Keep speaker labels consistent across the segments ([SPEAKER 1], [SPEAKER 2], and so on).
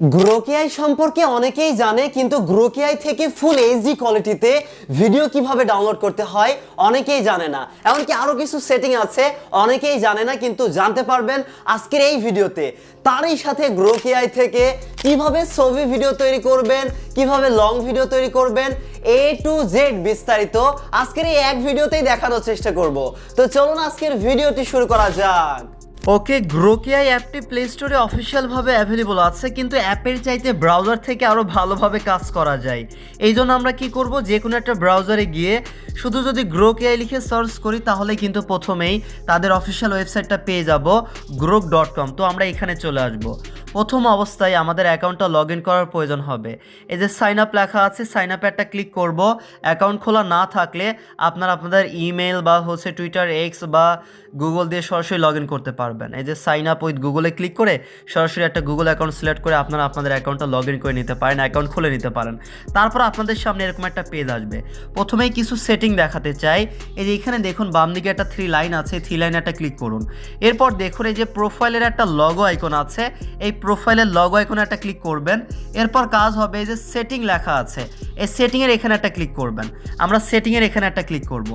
[SPEAKER 1] গ্রোকিআই সম্পর্কে অনেকেই জানে, কিন্তু গ্রোকিআই থেকে ফুল এইচডি কোয়ালিটিতে ভিডিও কীভাবে ডাউনলোড করতে হয়, অনেকেই জানে না। এমনকি আরও কিছু সেটিং আছে, অনেকেই জানে না, কিন্তু জানতে পারবেন আজকের এই ভিডিওতে তারই সাথে গ্রোকিয়াই থেকে কীভাবে ছবি ভিডিও তৈরি করবেন, কীভাবে লং ভিডিও তৈরি করবেন এ টু জেড বিস্তারিত আজকের এই এক ভিডিওতেই দেখানোর চেষ্টা করব। তো চলুন আজকের ভিডিওটি শুরু করা যাক।
[SPEAKER 2] ওকে গ্রোকিয়া অ্যাপটি প্লে স্টোরে অফিসিয়ালভাবে অ্যাভেলেবল আছে, কিন্তু অ্যাপের চাইতে ব্রাউজার থেকে আরও ভালোভাবে কাজ করা যায়। এই জন্য আমরা কি করব? যে কোনো একটা ব্রাউজারে গিয়ে শুধু যদি গ্রোকিয়াই লিখে সার্চ করি, তাহলে কিন্তু প্রথমেই তাদের অফিসিয়াল ওয়েবসাইটটা পেয়ে যাব গ্রোক ডট কম তো আমরা এখানে চলে আসব। প্রথম অবস্থায় আমাদের অ্যাকাউন্টটা লগ ইন করার প্রয়োজন হবে। এই যে সাইন আপ লেখা আছে সাইন আপে একটা ক্লিক করব। অ্যাকাউন্ট খোলা না থাকলে আপনারা আপনাদের ইমেল বা হচ্ছে টুইটার এক্স বা গুগল দিয়ে সরাসরি লগ ইন করতে পারবেন। এই যে সাইন আপ উইথ গুগলে ক্লিক করে সরাসরি একটা গুগল অ্যাকাউন্ট সিলেক্ট করে আপনারা আপনাদের অ্যাকাউন্টটা লগ ইন করে নিতে পারেন, অ্যাকাউন্ট খুলে নিতে পারেন। তারপর আপনাদের সামনে এরকম একটা পেজ আসবে। প্রথমেই কিছু সেটিং দেখাতে চাই। এই যে এখানে দেখুন, বাম দিকে একটা থ্রি লাইন আছে থ্রি লাইনে একটা ক্লিক করুন। এরপর দেখুন, এই যে প্রোফাইলের একটা লগো আইকন আছে। এই প্রোফাইলের লগ আইকনে একটা ক্লিক করবেন। এরপর কাজ হবে এই যে সেটিং লেখা আছে। এই সেটিংয়ের এখানে একটা ক্লিক করবেন। আমরা সেটিংয়ের এখানে একটা ক্লিক করব।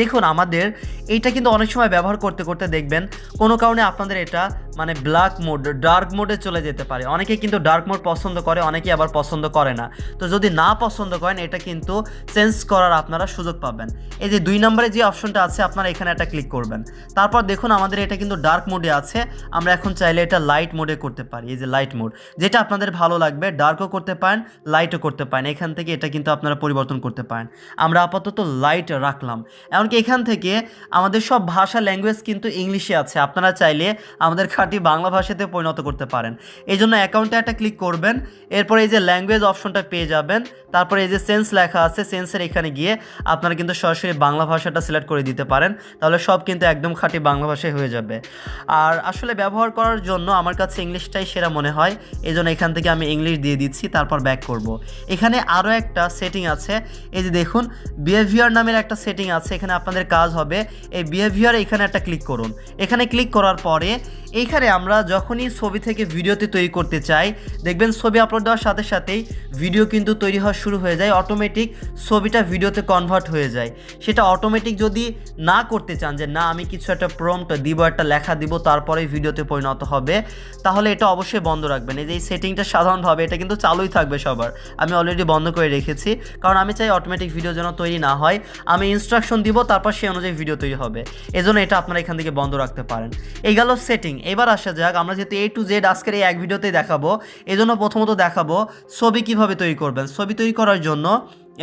[SPEAKER 2] দেখুন, আমাদের এইটা কিন্তু অনেক সময় ব্যবহার করতে করতে দেখবেন, কোনো কারণে আপনাদের এটা মানে ব্ল্যাক মোড ডার্ক মোডে চলে যেতে পারে। অনেকে কিন্তু ডার্ক মোড পছন্দ করে, অনেকে আবার পছন্দ করে না। তো যদি না পছন্দ করেন, এটা কিন্তু চেঞ্জ করার আপনারা সুযোগ পাবেন। এই যে দুই নম্বরে যে অপশনটা আছে, আপনারা এখানে একটা ক্লিক করবেন। তারপর দেখুন, আমাদের এটা কিন্তু ডার্ক মোডে আছে। আমরা এখন চাইলে এটা লাইট মোডে করতে পারি, এই যে লাইট মোড যেটা আপনাদের ভালো লাগবে ডার্কও করতে পারেন লাইটও করতে পারেন। এখান থেকে এটা কিন্তু আপনারা পরিবর্তন করতে পারেন। আমরা আপাতত লাইট রাখলাম। এমনকি এখান থেকে আমাদের সব ভাষা ল্যাঙ্গুয়েজ কিন্তু ইংলিশে আছে। আপনারা চাইলে আমাদের খাঁটি বাংলা ভাষাতে পরিণত করতে পারেন। এই জন্য অ্যাকাউন্টে একটা ক্লিক করবেন, এরপর এই যে ল্যাঙ্গুয়েজ অপশনটা পেয়ে যাবেন, তারপরে এই যে সেন্স লেখা আছে সেন্সের এখানে গিয়ে আপনারা কিন্তু সরাসরি বাংলা ভাষাটা সিলেক্ট করে দিতে পারেন, তাহলে সব কিন্তু একদম খাঁটি বাংলা ভাষায় হয়ে যাবে। আর আসলে ব্যবহার করার জন্য আমার কাছে ইংলিশটাই সেরা মনে হয়, এই জন্য এখান থেকে আমি ইংলিশ দিয়ে দিচ্ছি, তারপর ব্যাক করব। এখানে আরও একটা সেটিং আছে, এই যে দেখুন বিহেভিয়ার নামের একটা সেটিং আছে, এখানে আপনাদের কাজ হবে, এই বিহেভিয়ার এখানে একটা ক্লিক করুন। এখানে ক্লিক করার পরে এইখানে আমরা যখনই ছবি থেকে ভিডিওতে তৈরি করতে চাই, দেখবেন ছবি আপলোড দেওয়ার সাথে সাথেই ভিডিও কিন্তু তৈরি হওয়া শুরু হয়ে যায় অটোমেটিক ছবিটা ভিডিওতে কনভার্ট হয়ে যায়। সেটা অটোমেটিক যদি না করতে চান যে, না, আমি কিছু একটা প্রম্পট দিব, একটা লেখা দিব তারপরে ভিডিওতে পরিণত হবে, তাহলে এটা অবশ্যই বন্ধ রাখবেন। এই যে এই সেটিংটা সাধারণভাবে এটা কিন্তু চালুই থাকবে সবার। আমি অলরেডি বন্ধ করে রেখেছি, কারণ আমি চাই অটোমেটিক ভিডিও যেন তৈরি না হয়। আমি ইনস্ট্রাকশন দিব, তারপর সেই অনুযায়ী ভিডিও তৈরি হবে। এজন্য এটা আপনারা এখান থেকে বন্ধ রাখতে পারেন। এই গেল সেটিং এবার আসা যাক, আমরা যেহেতু এ টু জেড আজকের এই এক ভিডিওতেই দেখাবো, এজন্য প্রথমত দেখাবো ছবি কীভাবে তৈরি করবেন। ছবি তৈরি করার জন্য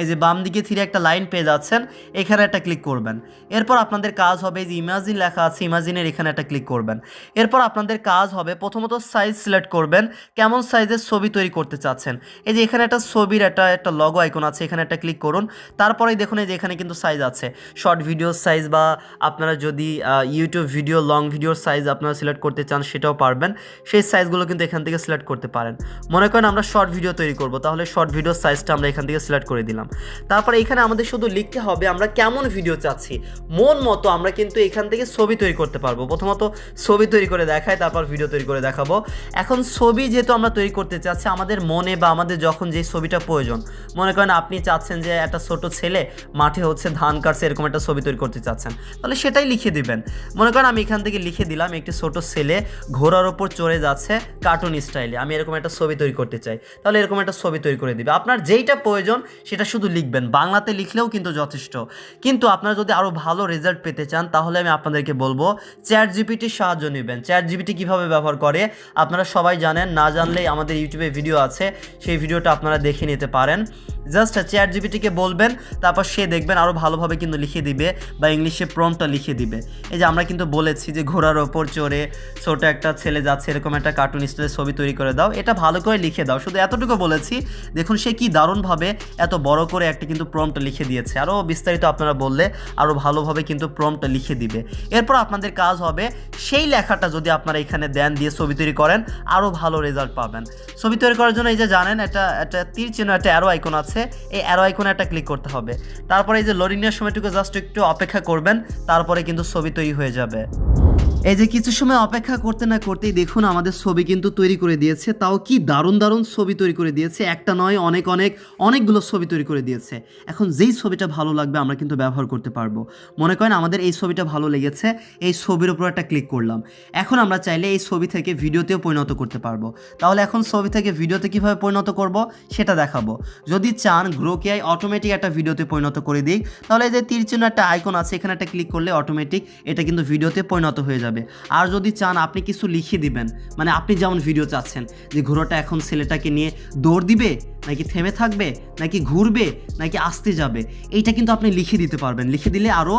[SPEAKER 2] এই যে বাম দিকে থিরে একটা লাইন পেয়ে যাচ্ছেন, এখানে একটা ক্লিক করবেন। এরপর আপনাদের কাজ হবে যে ইমাজিন লেখা আছে ইমাজিনের এখানে একটা ক্লিক করবেন। এরপর আপনাদের কাজ হবে প্রথমত সাইজ সিলেক্ট করবেন, কেমন সাইজের ছবি তৈরি করতে চাচ্ছেন। এই যে এখানে একটা ছবির একটা একটা লগো আইকন আছে, এখানে একটা ক্লিক করুন। তারপরেই দেখুন এই যে এখানে কিন্তু সাইজ আছে। শর্ট ভিডিও সাইজ বা আপনারা যদি ইউটিউব ভিডিও লং ভিডিওর সাইজ আপনারা সিলেক্ট করতে চান, সেটাও পারবেন। সেই সাইজগুলো কিন্তু এখান থেকে সিলেক্ট করতে পারেন। মনে করেন আমরা শর্ট ভিডিও তৈরি করব, তাহলে শর্ট ভিডিওর সাইজটা আমরা এখান থেকে সিলেক্ট করে দিলাম। তারপরে এখানে আমাদের শুধু লিখতে হবে আমরা কেমন ভিডিও চাচ্ছি। মন মতো আমরা কিন্তু এখান থেকে ছবি তৈরি করতে পারব। প্রথমত ছবি তৈরি করে দেখাই, তারপর ভিডিও তৈরি করে দেখাবো। এখন ছবি যেহেতু আমরা তৈরি করতে চাচ্ছি, আমাদের মনে বা আমাদের যখন যে ছবিটা প্রয়োজন, মনে করেন আপনি চাচ্ছেন যে একটা ছোট ছেলে মাঠে হচ্ছে ধান কাটছে, এরকম একটা ছবি তৈরি করতে চাচ্ছেন, তাহলে সেটাই লিখে দিবেন। মনে করেন আমি এখান থেকে লিখে দিলাম, একটি ছোট ছেলে ঘোড়ার ওপর চড়ে যাচ্ছে কার্টুন স্টাইলে আমি এরকম একটা ছবি তৈরি করতে চাই, তাহলে এরকম একটা ছবি তৈরি করে দিবে। আপনার যেইটা প্রয়োজন, সেটা শুধু লিখবেন, বাংলাতে লিখলেও কিন্তু যথেষ্ট। কিন্তু আপনারা যদি আরও ভালো রেজাল্ট পেতে চান, তাহলে আমি আপনাদেরকে বলব চ্যাট জিপিটির সাহায্য নেবেন। চ্যাট জিপিটি কীভাবে ব্যবহার করে, আপনারা সবাই জানেন, না জানলেই আমাদের ইউটিউবে ভিডিও আছে, সেই ভিডিওটা আপনারা দেখে নিতে পারেন। জাস্ট চ্যাট জিপিটিকে বলবেন, তারপর সে দেখবেন আরও ভালোভাবে কিন্তু লিখে দিবে, বা ইংলিশে প্রমটা লিখে দিবে। এই যে আমরা কিন্তু বলেছি যে ঘোড়ার ওপর চড়ে ছোট একটা ছেলে যাচ্ছে, এরকম একটা কার্টুন স্টাইলের ছবি তৈরি করে দাও, এটা ভালো করে লিখে দাও। শুধু এতটুকু বলেছি, দেখুন সে কি দারুণভাবে এত বড় করে একটা কিন্তু প্রমটা লিখে দিয়েছে। আরও বিস্তারিত আপনারা বললে আরও ভালোভাবে কিন্তু প্রমটা লিখে দিবে। এরপর আপনাদের কাজ হবে, সেই লেখাটা যদি আপনারা এখানে দেন দিয়ে ছবি তৈরি করেন আরও ভালো রেজাল্ট পাবেন। ছবি তৈরি করার জন্য এই যে জানেন, একটা একটা তীর চিহ্ন, একটা অ্যারো আইকন আছে। এই অ্যারো আইকনে একটা ক্লিক করতে হবে। তারপরে এই যে লোডিং নেওয়ার সময়টুকু জাস্ট একটু অপেক্ষা করবেন, তারপরে কিন্তু ছবি তৈরি হয়ে যাবে। এই যে কিছু সময় অপেক্ষা করতে না করতেই দেখুন আমাদের ছবি কিন্তু তৈরি করে দিয়েছে। তাও কি দারুণ দারুণ ছবি তৈরি করে দিয়েছে। একটা নয়, অনেক অনেক, অনেকগুলো ছবি তৈরি করে দিয়েছে। এখন যেই ছবিটা ভালো লাগবে আমরা কিন্তু ব্যবহার করতে পারব। মনে করেন আমাদের এই ছবিটা ভালো লেগেছে, এই ছবির উপর একটা ক্লিক করলাম। এখন আমরা চাইলে এই ছবি থেকে ভিডিওতেও পরিণত করতে পারব। তাহলে এখন ছবি থেকে ভিডিওতে কীভাবে পরিণত করব সেটা দেখাবো। যদি চান গ্রোকেআই অটোমেটিক একটা ভিডিওতে পরিণত করে দিই, তাহলে এই যে তীর চিহ্ন একটা আইকন আছে, এখানে একটা ক্লিক করলে অটোমেটিক এটা কিন্তু ভিডিওতে পরিণত হয়ে যাবে। আর যদি চান, আপনি কিছু লিখে দিবেন। মানে আপনি যেমন ভিডিও চাচ্ছেন, যে ঘোড়াটা এখন ছেলেটাকে নিয়ে দৌড় দিবে, নাকি থেমে থাকবে, নাকি ঘুরবে, নাকি আসতে যাবে, এইটা কিন্তু আপনি লিখে দিতে পারবেন। লিখে দিলে আরও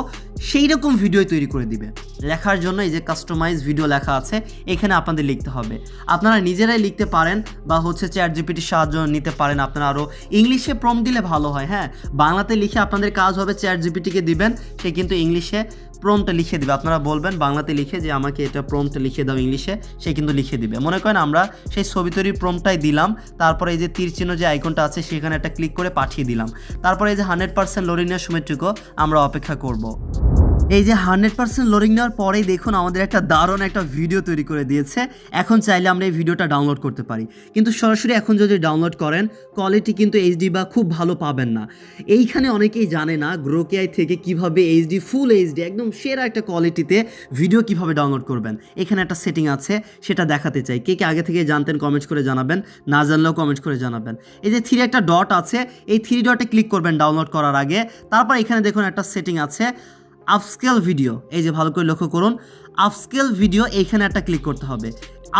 [SPEAKER 2] সেই রকম ভিডিও তৈরি করে দিবে। লেখার জন্য এই যে কাস্টমাইজ ভিডিও লেখা আছে, এখানে আপনাদের লিখতে হবে। আপনারা নিজেরাই লিখতে পারেন, বা হচ্ছে চ্যাট জিপিটির সাহায্য নিতে পারেন আপনারা আরও ইংলিশে প্রম দিলে ভালো হয় হ্যাঁ? বাংলাতে লিখে আপনাদের কাজ হবে চ্যাট জিপিটিকে দিবেন, সে কিন্তু ইংলিশে প্রমটা লিখে দিবে। আপনারা বলবেন বাংলাতে লিখে যে আমাকে এটা প্রম্পটে লিখে দাও ইংলিশে, সে কিন্তু লিখে দিবে। মনে করেন আমরা সেই ছবি তৈরির প্রমটাই দিলাম, তারপরে এই যে তীর চিহ্ন যে আইকনটা আছে সেখানে একটা ক্লিক করে পাঠিয়ে দিলাম। তারপরে এই যে হান্ড্রেড পার্সেন্ট লোডিংয়ের সময়টুকু আমরা অপেক্ষা করব। এই যে হান্ড্রেড পার্সেন্ট লোডিং নেওয়ার পরেই দেখুন আমাদের একটা দারুণ একটা ভিডিও তৈরি করে দিয়েছে। এখন চাইলে আমরা এই ভিডিওটা ডাউনলোড করতে পারি। কিন্তু সরাসরি এখন যদি ডাউনলোড করেন কোয়ালিটি কিন্তু এইচডি বা খুব ভালো পাবেন না। এইখানে অনেকেই জানে না গ্রোকেআই থেকে কীভাবে এইচডি ফুল এইচডি একদম সেরা একটা কোয়ালিটিতে ভিডিও কীভাবে ডাউনলোড করবেন। এখানে একটা সেটিং আছে, সেটা দেখাতে চাই। কে কে আগে থেকে জানতেন কমেন্টস করে জানাবেন। না জানলেও কমেন্ট করে জানাবেন। এই যে থ্রি একটা ডট আছে, এই থ্রি ডটে ক্লিক করবেন ডাউনলোড করার আগে। তারপর এখানে দেখুন একটা সেটিং আছে আপস্কেল ভিডিও এই যে ভালো করে লক্ষ্য করুন আফস্কেল ভিডিও এইখানে একটা ক্লিক করতে হবে।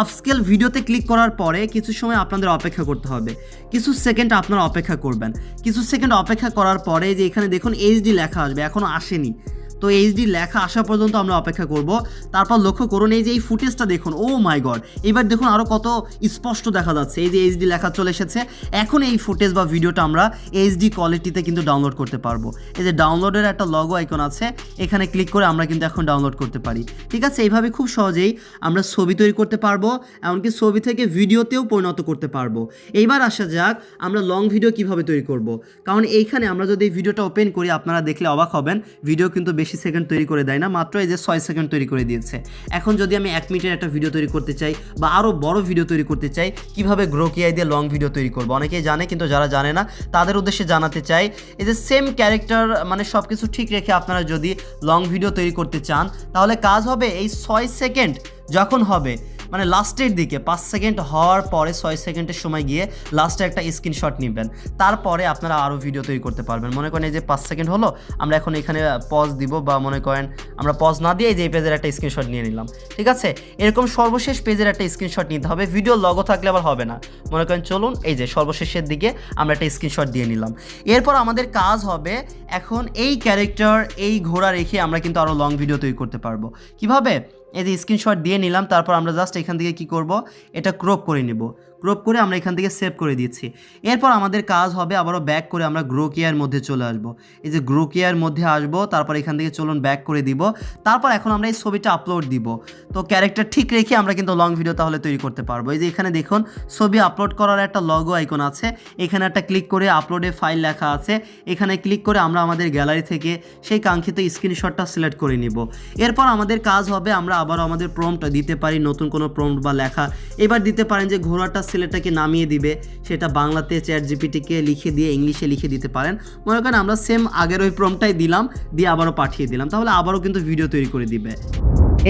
[SPEAKER 2] আফস্কেল ভিডিওতে ক্লিক করার পরে কিছু সময় আপনাদের অপেক্ষা করতে হবে। কিছু সেকেন্ড আপনারা অপেক্ষা করবেন। কিছু সেকেন্ড অপেক্ষা করার পরে যে এখানে দেখুন এইচডি লেখা আসবে এখনও আসেনি। তো এইচডি লেখা আসা পর্যন্ত আমরা অপেক্ষা করব। তারপর লক্ষ্য করুন, এই যে এই ফুটেজটা দেখুন, ও মাই গড। এবার দেখুন আরও কত স্পষ্ট দেখা যাচ্ছে, এই যে এইচডি লেখা চলে এসেছে। এখন এই ফুটেজ বা ভিডিওটা আমরা এইচডি কোয়ালিটিতে কিন্তু ডাউনলোড করতে পারব। এই যে ডাউনলোডের একটা লগো আইকন আছে, এখানে ক্লিক করে আমরা কিন্তু এখন ডাউনলোড করতে পারি। ঠিক আছে? এইভাবে খুব সহজেই আমরা ছবি তৈরি করতে পারব, এমনকি ছবি থেকে ভিডিওতেও পরিণত করতে পারব। এইবার আসা যাক, আমরা লং ভিডিও কীভাবে তৈরি করব। কারণ এইখানে আমরা যদি এই ভিডিওটা ওপেন করি, আপনারা দেখলে অবাক হবেন ভিডিও কিন্তু বেশি সেকেন্ড তৈরি করে দেয় না, মাত্র এই যে ছয় সেকেন্ড তৈরি করে দিয়েছে। এখন যদি আমি এক মিনিটের একটা ভিডিও তৈরি করতে চাই বা আরও বড় ভিডিও তৈরি করতে চাই, কীভাবে গ্রো কিআই দিয়ে লং ভিডিও তৈরি করব? অনেকেই জানে, কিন্তু যারা জানে না, তাদের উদ্দেশ্যে জানাতে চাই, এই যে সেম ক্যারেক্টার মানে সব কিছু ঠিক রেখে আপনারা যদি লং ভিডিও তৈরি করতে চান, তাহলে কাজ হবে এই ছয় সেকেন্ড যখন হবে মানে লাস্টের দিকে, পাঁচ সেকেন্ড হওয়ার পরে ছয় সেকেন্ডের সময় গিয়ে লাস্টে একটা স্ক্রিনশট নেবেন। তারপরে আপনারা আরও ভিডিও তৈরি করতে পারবেন। মনে করেন এই যে পাঁচ সেকেন্ড হলো, আমরা এখন এখানে পজ দিব বা মনে করেন আমরা পজ না দিয়ে যে পেজের একটা স্ক্রিনশট নিয়ে নিলাম। ঠিক আছে? এরকম সর্বশেষ পেজের একটা স্ক্রিনশট নিতে হবে। ভিডিও লগো থাকলে আবার হবে না। মনে করেন চলুন, এই যে সর্বশেষের দিকে আমরা একটা স্ক্রিনশট দিয়ে নিলাম। এরপর আমাদের কাজ হবে এখন এই ক্যারেক্টার এই ঘোড়া রেখে আমরা কিন্তু আরও লং ভিডিও তৈরি করতে পারব। কীভাবে? এই যে স্ক্রিনশট দিয়ে নিলাম, তারপর আমরা জাস্ট এখান থেকে কি করব? এটা ক্রপ করে নিব। ক্রপ করে আমরা এখান থেকে সেভ করে দিচ্ছি। এরপর আমাদের কাজ হবে আবারও ব্যাক করে আমরা গ্রো কেয়ার মধ্যে চলে আসব। এই যে গ্রো কেয়ার মধ্যে আসব, তারপর এখান থেকে চলুন ব্যাক করে দিব। তারপর এখন আমরা এই ছবিটা আপলোড দিব। তো ক্যারেক্টার ঠিক রেখে আমরা কিন্তু লং ভিডিও তাহলে তৈরি করতে পারব। এই যে এখানে দেখুন, ছবি আপলোড করার একটা লগো আইকন আছে। এখানে একটা ক্লিক করে আপলোডে ফাইল লেখা আছে। এখানে ক্লিক করে আমরা আমাদের গ্যালারি থেকে সেই কাঙ্ক্ষিত স্ক্রিনশটটা সিলেক্ট করে নিব। এরপর আমাদের কাজ হবে আমরা আবারও আমাদের প্রম্পট দিতে পারি, নতুন কোনো প্রম্পট বা লেখা। এবার দিতে পারেন যে ঘোড়াটা ছেলেটাকে নামিয়ে দিবে, সেটা বাংলাতে চ্যাট জিপিটিকে লিখে দিয়ে ইংলিশে লিখে দিতে পারেন। মনে করেন আমরা সেম আগের ওই প্রম্পটাই দিলাম, দিয়ে আবারও পাঠিয়ে দিলাম, তাহলে আবারও কিন্তু ভিডিও তৈরি করে দিবে।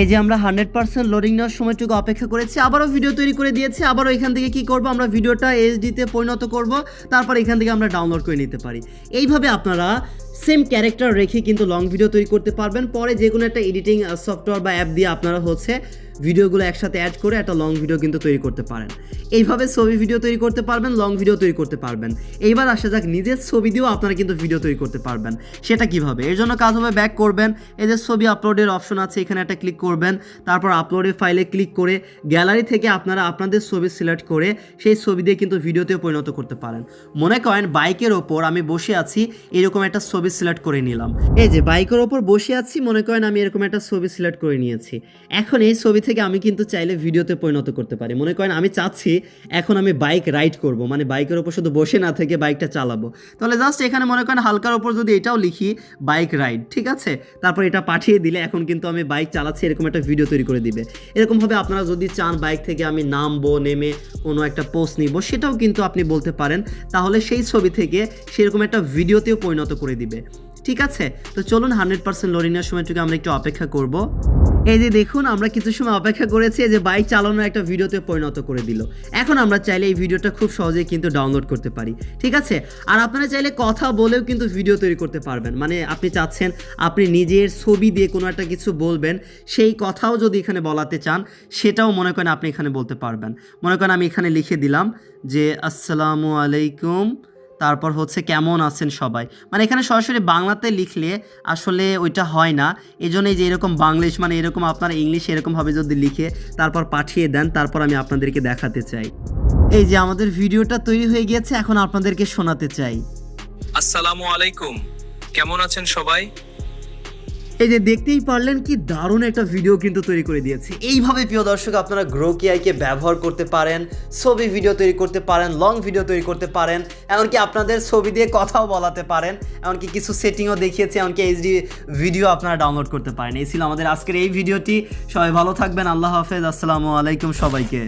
[SPEAKER 2] এই যে আমরা হান্ড্রেড পার্সেন্ট লোডিং নেওয়ার সময়টুকু অপেক্ষা করেছি, আবারও ভিডিও তৈরি করে দিয়েছি, আবারও এখান থেকে কি করব, আমরা ভিডিওটা এইচডিতে পরিণত করব, তারপর এখান থেকে আমরা ডাউনলোড করে নিতে পারি। এইভাবে আপনারা সেম ক্যারেক্টার রেখে কিন্তু লং ভিডিও তৈরি করতে পারবেন। পরে যে কোনো একটা এডিটিং সফটওয়্যার বা অ্যাপ দিয়ে আপনারা হচ্ছে ভিডিওগুলো একসাথে অ্যাড করে একটা লং ভিডিও কিন্তু তৈরি করতে পারেন। এইভাবে ছবি ভিডিও তৈরি করতে পারবেন লং ভিডিও তৈরি করতে পারবেন। এইবার আসা যাক, নিজের ছবি দিয়েও আপনারা কিন্তু ভিডিও তৈরি করতে পারবেন। সেটা কীভাবে? এর জন্য কাজ হবে ব্যাক করবেন। এই যে ছবি আপলোডের অপশন আছে, এখানে একটা ক্লিক করবেন। তারপর আপলোডের ফাইলে ক্লিক করে গ্যালারি থেকে আপনারা আপনাদের ছবি সিলেক্ট করে সেই ছবি দিয়ে কিন্তু ভিডিওতেও পরিণত করতে পারেন। মনে করেন বাইকের ওপর আমি বসে আছি, এরকম একটা ছবি ছবি সিলেক্ট করে নিলাম। এই যে, বাইকের ওপর বসে আছি, মনে করেন আমি এরকম একটা ছবি সিলেক্ট করে নিয়েছি। এখন এই ছবি থেকে আমি কিন্তু চাইলে ভিডিওতে পরিণত করতে পারি। মনে করেন আমি চাচ্ছি, এখন আমি বাইক রাইড করব। মানে বাইকের ওপর শুধু বসে না থেকে বাইকটা চালাবো। তাহলে জাস্ট এখানে মনে করেন হালকার ওপর যদি এটাও লিখি, বাইক রাইড, ঠিক আছে? তারপর এটা পাঠিয়ে দিলে এখন কিন্তু আমি বাইক চালাচ্ছি, এরকম একটা ভিডিও তৈরি করে দিবে। এরকমভাবে আপনারা যদি চান বাইক থেকে আমি নামবো, নেমে কোনো একটা পোস্ট নিব, সেটাও কিন্তু আপনি বলতে পারেন। তাহলে সেই ছবি থেকে সেরকম একটা ভিডিওতেও পরিণত করে দিবে। ঠিক আছে? তো চলুন হান্ড্রেড পার্সেন্ট লোডিংয়ের সময়টুকু আমরা একটু অপেক্ষা করব। এই যে দেখুন, আমরা কিছু সময় অপেক্ষা করেছি যে বাইক চালানোর একটা ভিডিওতে পরিণত করে দিল। এখন আমরা চাইলে এই ভিডিওটা খুব সহজেই কিন্তু ডাউনলোড করতে পারি। ঠিক আছে? আর আপনারা চাইলে কথা বলেও কিন্তু ভিডিও তৈরি করতে পারবেন। মানে আপনি চাচ্ছেন, আপনি নিজের ছবি দিয়ে কোনো একটা কিছু বলবেন, সেই কথাও যদি এখানে বলাতে চান, সেটাও মনে করেন আপনি এখানে বলতে পারবেন। মনে করেন আমি এখানে লিখে দিলাম যে, আসসালামু আলাইকুম তারপর হচ্ছে কেমন আছেন সবাই? মানে এখানে সরাসরি বাংলাতে লিখলে আসলে ওইটা হয় না। এই জন্যই যে এরকম বাংলিশ মানে এরকম আপনারা ইংলিশ এরকমভাবে যদি লিখে তারপর পাঠিয়ে দেন, তারপর আমি আপনাদেরকে দেখাতে চাই। এই যে আমাদের ভিডিওটা তৈরি হয়ে গিয়েছে, এখন আপনাদেরকে শোনাতে চাই।
[SPEAKER 3] আসসালামু আলাইকুম। কেমন আছেন সবাই?
[SPEAKER 2] এই যে দেখতেই পারলেন কি দারুণ একটা ভিডিও কিন্তু তৈরি করে দিয়েছে। এইভাবে প্রিয় দর্শক, আপনারা গ্রো কে ব্যবহার করতে পারেন, ছবি ভিডিও তৈরি করতে পারেন লং ভিডিও তৈরি করতে পারেন, এমনকি আপনাদের ছবি দিয়ে কথাও বলাতে পারেন, এমনকি কিছু সেটিংও দেখিয়েছে, এমনকি এইচডি ভিডিও আপনারা ডাউনলোড করতে পারেন। এই ছিল আমাদের আজকের এই ভিডিওটি সবাই ভালো থাকবেন, আল্লাহ হাফেজ, আসসালামু আলাইকুম সবাইকে।